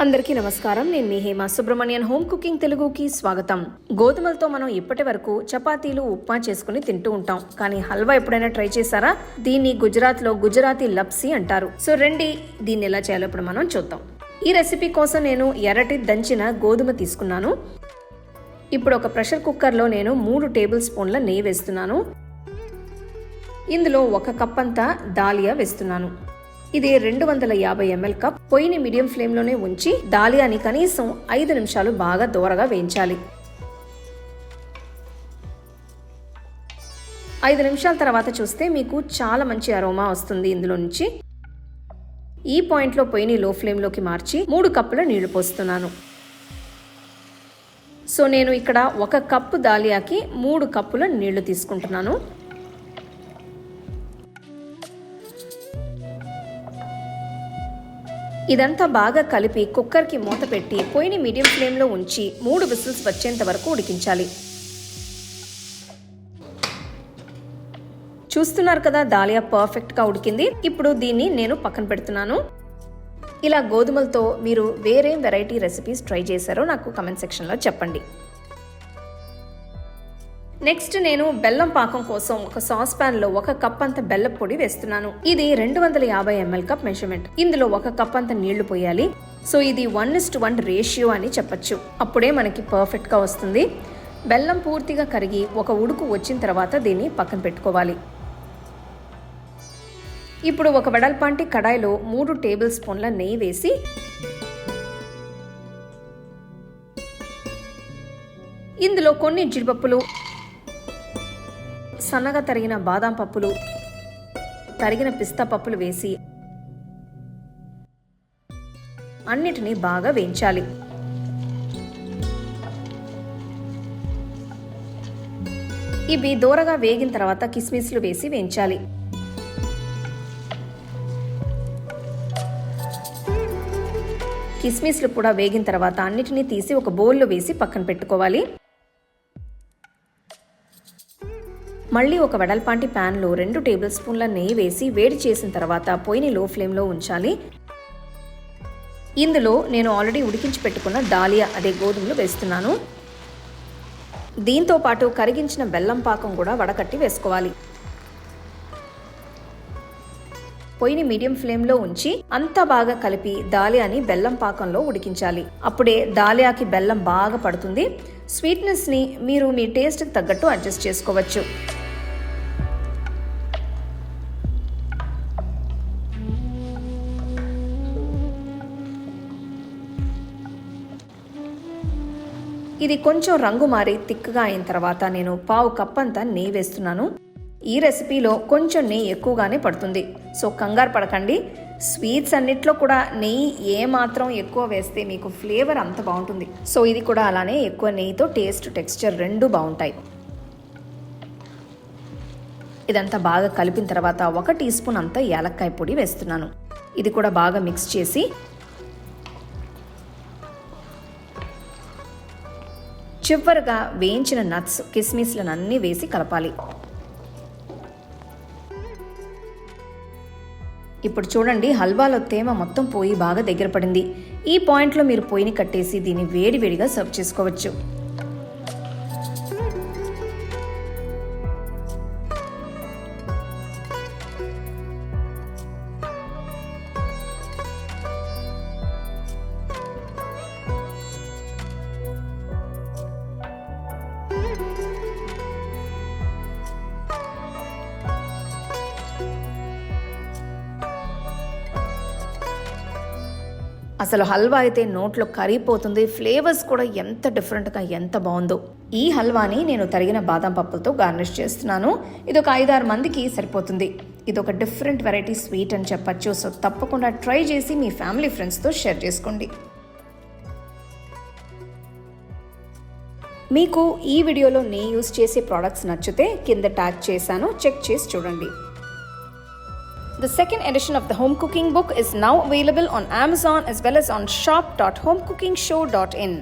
అందరికీ నమస్కారం. నేను మీ హేమ సుబ్రహ్మణ్యన్. హోమ్ కుకింగ్ తెలుగుకి స్వాగతం. గోధుమలతో మనం ఇప్పటి వరకు చపాతీలు ఉప్మా చేసుకుని తింటూ ఉంటాం. కానీ హల్వా ఎప్పుడైనా ట్రై చేశారా? దీన్ని గుజరాత్లో గుజరాతీ లప్సీ అంటారు. సో రండి దీన్ని ఎలా చేయాలో ఇప్పుడు మనం చూద్దాం. ఈ రెసిపీ కోసం నేను ఎర్రటి దంచిన గోధుమ తీసుకున్నాను. ఇప్పుడు ఒక ప్రెషర్ కుక్కర్లో నేను మూడు టేబుల్ స్పూన్ల నెయ్యి వేస్తున్నాను. ఇందులో ఒక కప్ అంతా దాలియా వేస్తున్నాను. ఇది రెండు వందల యాభై ఎంఎల్ కప్. పొయ్యిని మీడియం ఫ్లేమ్లోనే ఉంచి దాలియాని కనీసం ఐదు నిమిషాలు బాగా దూరగా వేయించాలి. ఐదు నిమిషాల తర్వాత చూస్తే మీకు చాలా మంచి అరోమా వస్తుంది ఇందులో నుంచి. ఈ పాయింట్లో పొయ్యిని లో ఫ్లేమ్లోకి మార్చి మూడు కప్పుల నీళ్ళు పోస్తున్నాను. సో నేను ఇక్కడ ఒక కప్పు దాలియాకి మూడు కప్పుల నీళ్ళు తీసుకుంటున్నాను. ఇదంతా బాగా కలిపి కుక్కర్కి మూత పెట్టి పొయ్యిని మీడియం ఫ్లేమ్లో ఉంచి మూడు విసిల్స్ వచ్చేంత వరకు ఉడికించాలి. చూస్తున్నారు కదా దాలియా పర్ఫెక్ట్గా ఉడికింది. ఇప్పుడు దీన్ని నేను పక్కన పెడుతున్నాను. ఇలా గోధుమలతో మీరు వేరే వెరైటీ రెసిపీస్ ట్రై చేశారో నాకు కమెంట్ సెక్షన్లో చెప్పండి. నెక్స్ట్ నేను బెల్లం పాకం కోసం ఒక సాస్ పాన్లో ఒక కప్ అంత బెల్లం పొడి వేస్తున్నాను. ఇది రెండు వందల యాభై ఎంఎల్ కప్ మెజర్మెంట్ ఇందులో ఒక కప్ అంత నీళ్ళు పోయాలి. సో ఇది వన్ ఇస్ట్ వన్ రేషియో అని చెప్పొచ్చు. అప్పుడే మనకి పర్ఫెక్ట్గా వస్తుంది. బెల్లం పూర్తిగా కరిగి ఒక ఉడుకు వచ్చిన తర్వాత దీన్ని పక్కన పెట్టుకోవాలి. ఇప్పుడు ఒక వెడల్పాంటి కడాయిలో మూడు టేబుల్ స్పూన్ల నెయ్యి వేసి ఇందులో కొన్ని జీడిపప్పులు సన్నగా తరిగిన బాదాం పప్పులు తరిగిన పిస్తా పప్పులు వేసి అన్నిటినీ బాగా వేయించాలి. ఇవి దూరగా వేగిన తర్వాత కిస్మిస్లు వేసి వేయించాలి. కిస్మిస్లు కూడా వేగిన తర్వాత అన్నిటినీ తీసి ఒక బౌల్లో వేసి పక్కన పెట్టుకోవాలి. మళ్ళీ ఒక వెడల్పాంటి ప్యాన్లో రెండు టేబుల్ స్పూన్ల నెయ్యి వేసి వేడి చేసిన తర్వాత పొయ్యిని లో ఫ్లేమ్లో ఉంచాలి. ఇందులో నేను ఆల్రెడీ ఉడికించి పెట్టుకున్న డాలియా అదే గోధుమలు వేస్తున్నాను. దీంతో పాటు కరిగించిన బెల్లం పాకం కూడా వడకట్టి వేసుకోవాలి. పొయ్యిని మీడియం ఫ్లేమ్లో ఉంచి అంతా బాగా కలిపి దాలియాని బెల్లం పాకంలో ఉడికించాలి. అప్పుడే దాలియాకి బెల్లం బాగా పడుతుంది. స్వీట్నెస్ని మీరు మీ టేస్ట్కి తగ్గట్టు అడ్జస్ట్ చేసుకోవచ్చు. ఇది కొంచెం రంగు మారి తిక్కుగా అయిన తర్వాత నేను పావు కప్ అంతా నెయ్యి వేస్తున్నాను. ఈ రెసిపీలో కొంచెం నెయ్యి ఎక్కువగానే పడుతుంది. సో కంగారు పడకండి. స్వీట్స్ అన్నిట్లో కూడా నెయ్యి ఏ మాత్రం ఎక్కువ వేస్తే మీకు ఫ్లేవర్ అంత బాగుంటుంది. సో ఇది కూడా అలానే ఎక్కువ నెయ్యితో టేస్ట్ టెక్స్చర్ రెండు బాగుంటాయి. ఇదంతా బాగా కలిపిన తర్వాత ఒక టీ స్పూన్ అంతా యాలక్కాయ పొడి వేస్తున్నాను. ఇది కూడా బాగా మిక్స్ చేసి చివరిగా వేయించిన నట్స్ కిస్మిస్లను అన్నీ వేసి కలపాలి. ఇప్పుడు చూడండి హల్వాలో తేమ మొత్తం పోయి బాగా దగ్గర పడింది. ఈ పాయింట్లో మీరు పొయ్యిని కట్టేసి దీన్ని వేడివేడిగా సర్వ్ చేసుకోవచ్చు. అసలు హల్వా అయితే నోట్లో కరిగిపోతుంది. ఫ్లేవర్స్ కూడా ఎంత డిఫరెంట్గా ఎంత బాగుందో. ఈ హల్వాని నేను తరిగిన బాదం పప్పులతో గార్నిష్ చేస్తున్నాను. ఇది ఒక ఐదారు మందికి సరిపోతుంది. ఇది ఒక డిఫరెంట్ వెరైటీ స్వీట్ అని చెప్పచ్చు. సో తప్పకుండా ట్రై చేసి మీ ఫ్యామిలీ ఫ్రెండ్స్తో షేర్ చేసుకోండి. మీకు ఈ వీడియోలో నేను యూస్ చేసే ప్రోడక్ట్స్ నచ్చితే కింద ట్యాగ్ చేశాను చెక్ చేసి చూడండి. The second edition of the home cooking book is now available on Amazon as well as on shop dot home cooking show dot in